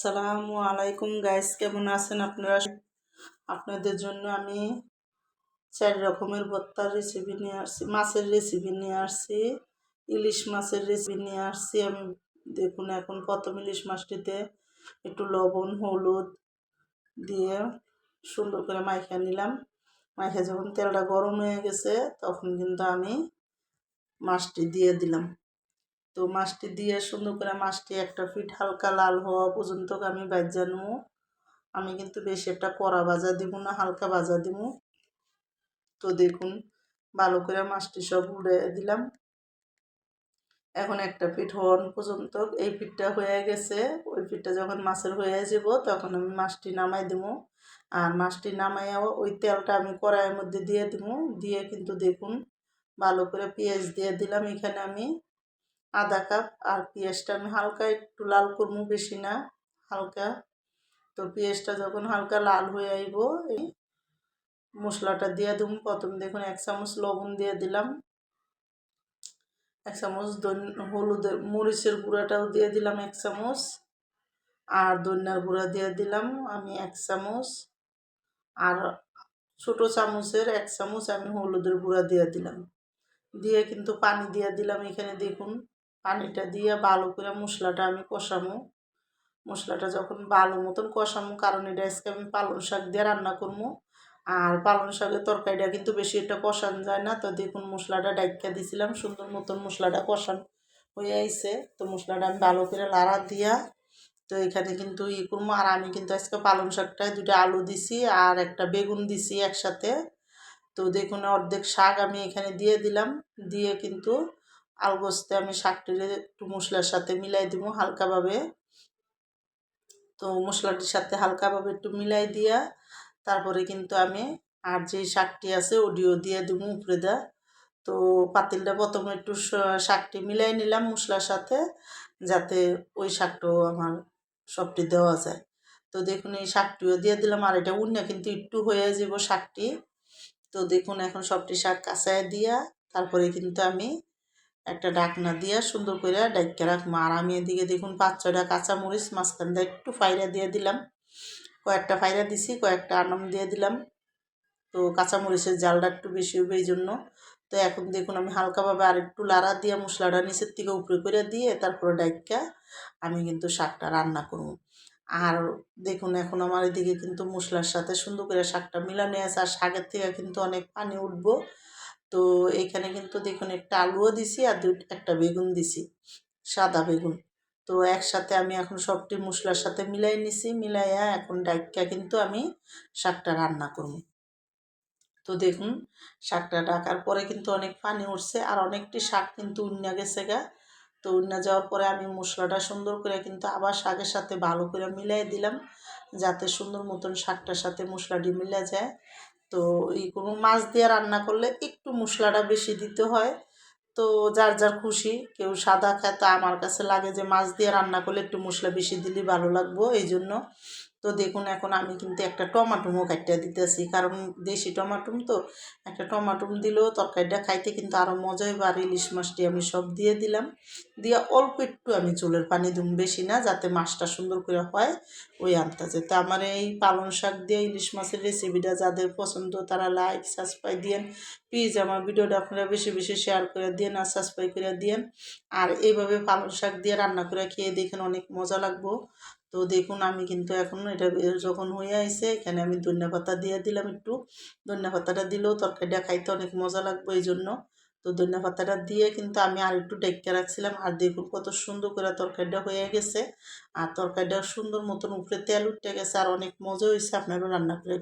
আসসালামু আলাইকুম গাইস কেমন আছেন আপনারা? আপনাদের জন্য আমি চার রকমের ভর্তার রেসিপি নিয়ে আসছি, মাছের রেসিপি নিয়ে আসছি, ইলিশ মাছের রেসিপি নিয়ে আসছি। আমি দেখুন এখন প্রথম ইলিশ মাছটিতে একটু লবণ, হলুদ দিয়ে সুন্দর করে মাইখা নিলাম। মাইখা যখন তেলটা গরম হয়ে গেছে, তখন কিন্তু আমি মাছটি দিয়ে দিলাম। তো মাছটি দিয়ে সুন্দর করে মাছটি একটা ফিট হালকা লাল হওয়া পর্যন্ত আমি বাজানো আমি কিন্তু বেশি একটা কড়া ভাজা দিব না, হালকা ভাজা দিব। তো দেখুন, ভালো করে মাছটি সব উড়ে দিলাম। এখন একটা পিঠ হওয়ার পর্যন্ত এই পিঠটা হয়ে গেছে। ওই পিঠটা যখন মাছের হয়ে যাব, তখন আমি মাছটি নামাই দিব। আর মাছটি নামাইয়াও ওই তেলটা আমি কড়াইয়ের মধ্যে দিয়ে দিব। দিয়ে কিন্তু দেখুন, ভালো করে পেঁয়াজ দিয়ে দিলাম এখানে আমি। আধা কাপ, আর পেঁয়াজটা আমি হালকা একটু লাল করব বেশি না, হালকা। তো পেঁয়াজটা যখন হালকা লাল হয়ে আইব, এই মশলাটা দিয়ে দেবো। প্রথম দেখুন এক চামচ লবণ দিয়ে দিলাম। এক চামচ হলুদের মরিচের গুঁড়াটাও দিয়ে দিলাম এক চামচ। আর ধনিয়ার গুঁড়া দিয়ে দিলাম আমি এক চামচ। আর ছোটো চামচের এক চামচ আমি হলুদের গুঁড়া দিয়ে দিলাম। দিয়ে কিন্তু পানি দিয়ে দিলাম এখানে দেখুন। পানিটা দিয়ে ভালো করে মশলাটা আমি কষামো। মশলাটা যখন ভালো মতন কষামো, কারণ এটা আজকে আমি পালং শাক দিয়ে রান্না করব আর পালং শাকের তরকারিটা কিন্তু বেশি একটা কষানো যায় না। তো দেখুন, মশলাটা ডাইকা দিছিলাম, সুন্দর মতন মশলাটা কষান হয়ে আইছে। তো মশলাটা আমি ভালো করে লাড়া দিয়া, তো এখানে কিন্তু ই করব আর আমি কিন্তু আজকে পালং শাকটায় দুটো আলু দিছি আর একটা বেগুন দিছি একসাথে। তো দেখুন, অর্ধেক শাক আমি এখানে দিয়ে দিলাম। দিয়ে কিন্তু আলগোস্তে আমি শাকটিরে একটু মশলার সাথে মিলাই দিব হালকাভাবে। তো মশলাটির সাথে হালকাভাবে একটু মিলাই দিয়া তারপরে কিন্তু আমি আর যে শাকটি আছে ওডিও দিয়ে দিব উপরে দা। তো পাতিলটা প্রথমে একটু শাকটি মিলাই নিলাম মশলার সাথে যাতে ওই শাকটাও আমার সবটি দেওয়া যায়। তো দেখুন এই শাকটিও দিয়ে দিলাম আর এটা উন্না কিন্তু একটু হয়ে যাব শাকটি। তো দেখুন এখন সবটি শাক কাঁচায় দিয়া তারপরে কিন্তু আমি একটা ডাকনা দিয়া সুন্দর করে ডাইকা রাখব আর আমি এদিকে দেখুন পাঁচ, ছয়টা কাঁচামরিচ মাঝখান দিয়ে একটু ফাইরা দিয়ে দিলাম। কয়েকটা ফাইরা দিছি, কয়েকটা আনাম দিয়ে দিলাম। তো কাঁচামরিচের জালটা একটু বেশি হবে এই জন্য। তো এখন দেখুন আমি হালকাভাবে আর একটু লাড়া দিয়ে মশলাটা নিচের থেকে উপরে করে দিয়ে তারপরে ডাইকা আমি কিন্তু শাকটা রান্না করব। আর দেখুন এখন আমার এদিকে কিন্তু মশলার সাথে সুন্দর করে শাকটা মিলানো আছে। আর শাকের থেকে কিন্তু অনেক পানি উঠবো। তো এখানে কিন্তু দেখুন একটা আলুও দিছি আর দু একটা বেগুন দিছি, সাদা বেগুন। তো একসাথে আমি এখন সবটি মশলার সাথে মিলাই নিছি, মিলাইয়া এখন ডাইকা কিন্তু আমি শাকটা রান্না করব। তো দেখুন, শাকটা ডাকার পরে কিন্তু অনেক পানি উঠছে আর অনেকটি শাক কিন্তু উন্না গেছে গা। তো উন্না যাওয়ার পরে আমি মশলাটা সুন্দর করে কিন্তু আবার শাকের সাথে ভালো করে মিলাই দিলাম, যাতে সুন্দর মতন শাকটার সাথে মশলাটি মিলে যায়। তো এই কোনো মাছ দিয়ে রান্না করলে একটু মশলাটা বেশি দিতে হয়। তো যার যার খুশি, কেউ সাদা খায়, তা আমার কাছে লাগে যে মাছ দিয়ে রান্না করলে একটু মশলা বেশি দিলে ভালো লাগবো এই জন্য তো দেখুন, এখন আমি কিন্তু একটা টমাটোমও কাটিয়ে দিতেছি। কারণ দেশি টমাটোম তো, একটা টমাটোম দিলেও তরকারিটা খাইতে কিন্তু আরও মজা মজাই বা ইলিশ মাছটি আমি সব দিয়ে দিলাম। দিয়ে অল্প একটু আমি চুলের পানি দুম বেশি না, যাতে মাছটা সুন্দর করে হয় ওই আন্তাজে তো আমার এই পালং শাক দিয়ে ইলিশ মাছের রেসিপিটা যাদের পছন্দ তারা লাইক সাবস্ক্রাইব দিয়েন। প্লিজ আমার ভিডিওটা আপনারা বেশি বেশি শেয়ার করে দিন আর সাবস্ক্রাইব করে দিন আর এইভাবে পালং শাক দিয়ে রান্না করে খেয়ে দেখেন অনেক মজা লাগবো। তো দেখুন, আমি কিন্তু এখন এটা যখন হয়ে আইসে এখানে আমি ধনিয়া পাতা দিয়ে দিলাম একটু। ধনিয়া পাতাটা দিলেও তরকারিটা খাইতে অনেক মজা লাগবে এই জন্য তো ধনিয়া পাতাটা দিয়ে কিন্তু আমি আর একটু ডেকে রাখছিলাম। আর দেখুন কত সুন্দর করে তরকারিটা হয়ে গেছে। আর তরকারিটা সুন্দর মতন উপরে তেল উঠে গেছে। আর অনেক মজা হয়েছে আপনারও রান্না করে